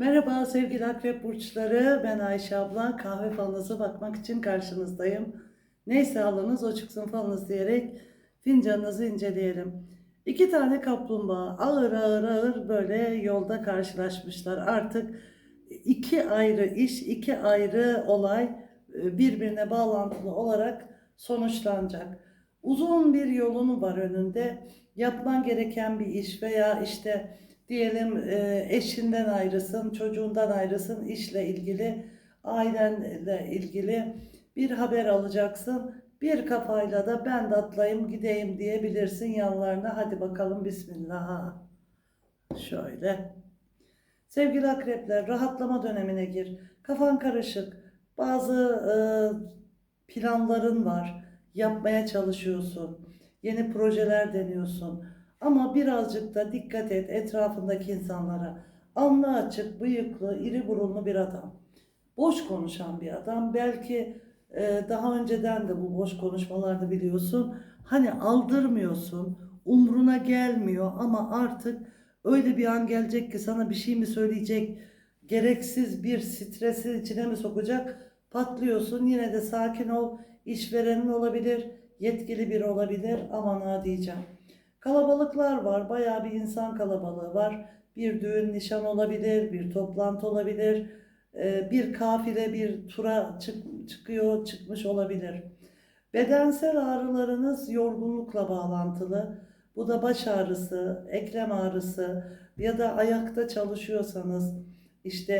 Merhaba sevgili akrep burçları. Ben Ayşe abla. Kahve falınıza bakmak için karşınızdayım. Neyse alınız o çıksın falınız diyerek fincanınızı inceleyelim. İki tane kaplumbağa ağır ağır ağır böyle yolda karşılaşmışlar. Artık iki ayrı iş, iki ayrı olay e, birbirine bağlantılı olarak sonuçlanacak. Uzun bir yolun var önünde. Yapman gereken bir iş veya işte diyelim e, eşinden ayrısın, çocuğundan ayrısın, işle ilgili, ailenle ilgili bir haber alacaksın. Bir kafayla da ben de atlayayım gideyim diyebilirsin yanlarına. Hadi bakalım bismillah. Şöyle. Sevgili akrepler rahatlama dönemine gir. Kafan karışık. Bazı e, planların var. Yapmaya çalışıyorsun. Yeni projeler deniyorsun. Ama birazcık da dikkat et etrafındaki insanlara. Alnı açık, bıyıklı, iri burunlu bir adam. Boş konuşan bir adam. Belki e, daha önceden de bu boş konuşmalarda biliyorsun. Hani aldırmıyorsun, umruna gelmiyor ama artık öyle bir an gelecek ki sana bir şey mi söyleyecek, gereksiz bir stresi içine mi sokacak, patlıyorsun. Yine de sakin ol, işverenin olabilir, yetkili biri olabilir, aman ha diyeceğim. Kalabalıklar var, bayağı bir insan kalabalığı var. Bir düğün, nişan olabilir, bir toplantı olabilir, e, bir kafile bir tura çık- çıkıyor, çıkmış olabilir. Bedensel ağrılarınız yorgunlukla bağlantılı. Bu da baş ağrısı, eklem ağrısı ya da ayakta çalışıyorsanız işte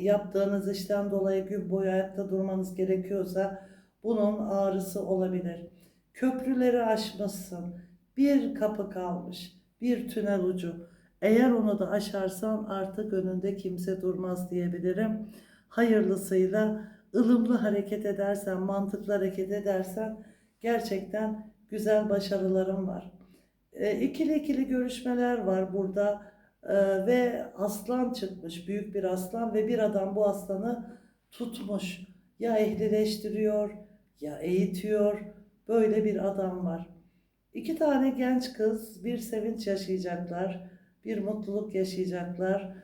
yaptığınız işten dolayı gün boyu ayakta durmanız gerekiyorsa bunun ağrısı olabilir. Köprüleri aşmışsın. Bir kapı kalmış, bir tünel ucu. Eğer onu da aşarsan artık önünde kimse durmaz diyebilirim. Hayırlısıyla ılımlı hareket edersen, mantıklı hareket edersen gerçekten güzel başarılarım var. E, ikili ikili görüşmeler var burada E, ve aslan çıkmış, büyük bir aslan ve bir adam bu aslanı tutmuş. Ya ehlileştiriyor, ya eğitiyor. Böyle bir adam var. İki tane genç kız bir sevinç yaşayacaklar, bir mutluluk yaşayacaklar.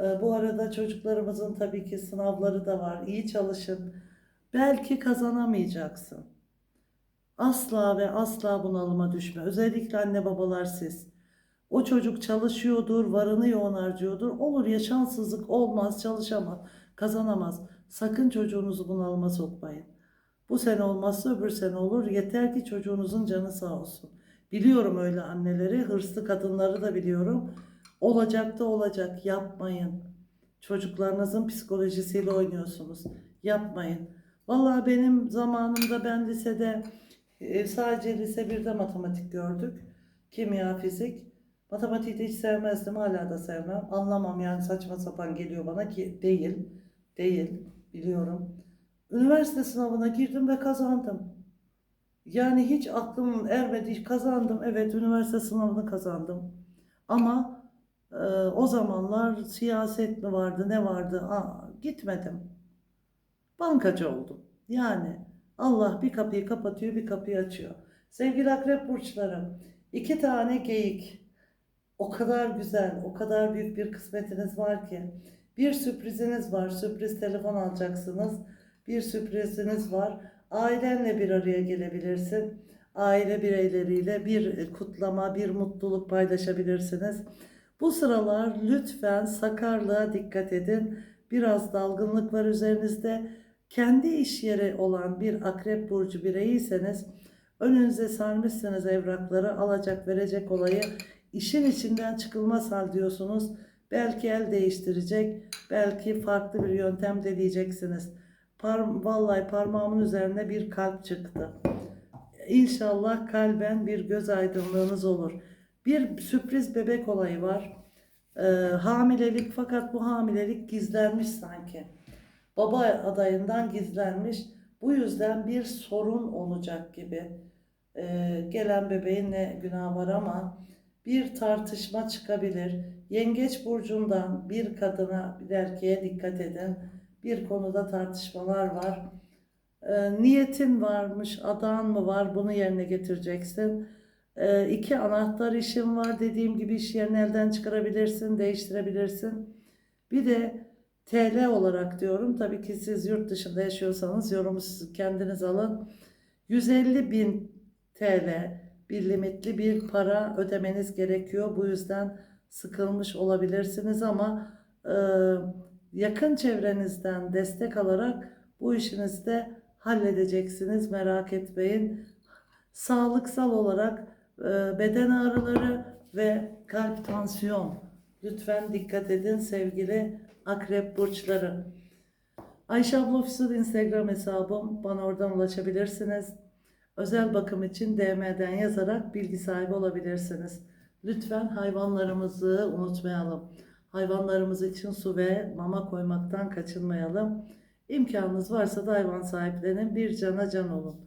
Ee, Bu arada çocuklarımızın tabii ki sınavları da var. İyi çalışın. Belki kazanamayacaksın. Asla ve asla bunalıma düşme. Özellikle anne babalar siz. O çocuk çalışıyordur, varını yoğun harcıyordur. Olur ya şanssızlık olmaz, çalışamaz, kazanamaz. Sakın çocuğunuzu bunalıma sokmayın. Bu sene olmazsa öbür sene olur. Yeter ki çocuğunuzun canı sağ olsun. Biliyorum öyle anneleri, hırslı kadınları da biliyorum. Olacak da olacak. Yapmayın. Çocuklarınızın psikolojisiyle oynuyorsunuz. Yapmayın. Vallahi benim zamanımda ben lisede e, sadece lise 1'de matematik gördük. Kimya, fizik. Matematiği de hiç sevmezdim. Hala da sevmem. Anlamam yani saçma sapan geliyor bana ki değil. Değil. Biliyorum. Üniversite sınavına girdim ve kazandım. Yani hiç aklım ermedi. Kazandım. Evet üniversite sınavını kazandım. Ama e, o zamanlar siyaset mi vardı ne vardı Aa, gitmedim. Bankacı oldum. Yani Allah bir kapıyı kapatıyor bir kapıyı açıyor. Sevgili akrep burçlarım iki tane geyik. O kadar güzel, o kadar büyük bir kısmetiniz var ki. Bir sürpriziniz var. Sürpriz telefon alacaksınız. Bir sürpriziniz var. Ailenle bir araya gelebilirsin. Aile bireyleriyle bir kutlama, bir mutluluk paylaşabilirsiniz. Bu sıralar lütfen sakarlığa dikkat edin. Biraz dalgınlık var üzerinizde. Kendi iş yeri olan bir akrep burcu bireyiyseniz önünüze sarmışsınız evrakları alacak verecek olayı işin içinden çıkılmaz hal diyorsunuz. Belki el değiştirecek, belki farklı bir yöntem deneyeceksiniz. Par vallahi parmağımın üzerine bir kalp çıktı. İnşallah kalben bir göz aydınlığınız olur. Bir sürpriz bebek olayı var. Ee, hamilelik fakat bu hamilelik gizlenmiş sanki. Baba adayından gizlenmiş. Bu yüzden bir sorun olacak gibi. Ee, gelen bebeğin ne günah var ama bir tartışma çıkabilir. Yengeç burcundan bir kadına bir erkeğe dikkat edin. Bir konuda tartışmalar var. Ee, niyetin varmış, adan mı var bunu yerine getireceksin. Ee, iki anahtar işin var dediğim gibi iş yerini elden çıkarabilirsin, değiştirebilirsin. Bir de TL olarak diyorum. Tabii ki siz yurt dışında yaşıyorsanız yorumu siz kendiniz alın. 150 bin TL bir limitli bir para ödemeniz gerekiyor. Bu yüzden sıkılmış olabilirsiniz ama e, yakın çevrenizden destek alarak bu işinizi de halledeceksiniz. Merak etmeyin. Sağlıksal olarak e, beden ağrıları ve kalp tansiyon. Lütfen dikkat edin sevgili akrep burçları. Ayşe abla Official Instagram hesabım. Bana oradan ulaşabilirsiniz. Özel bakım için DM'den yazarak bilgi sahibi olabilirsiniz. Lütfen hayvanlarımızı unutmayalım. Hayvanlarımız için su ve mama koymaktan kaçınmayalım. İmkanınız varsa da hayvan sahiplenin. Bir cana can olun.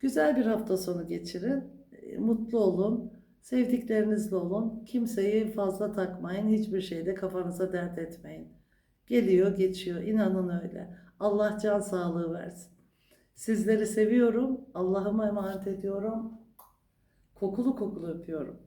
Güzel bir hafta sonu geçirin. E, Mutlu olun. Sevdiklerinizle olun. Kimseyi fazla takmayın. Hiçbir şeyde kafanıza dert etmeyin. Geliyor geçiyor. İnanın öyle. Allah can sağlığı versin. Sizleri seviyorum. Allah'ıma emanet ediyorum. Kokulu kokulu öpüyorum.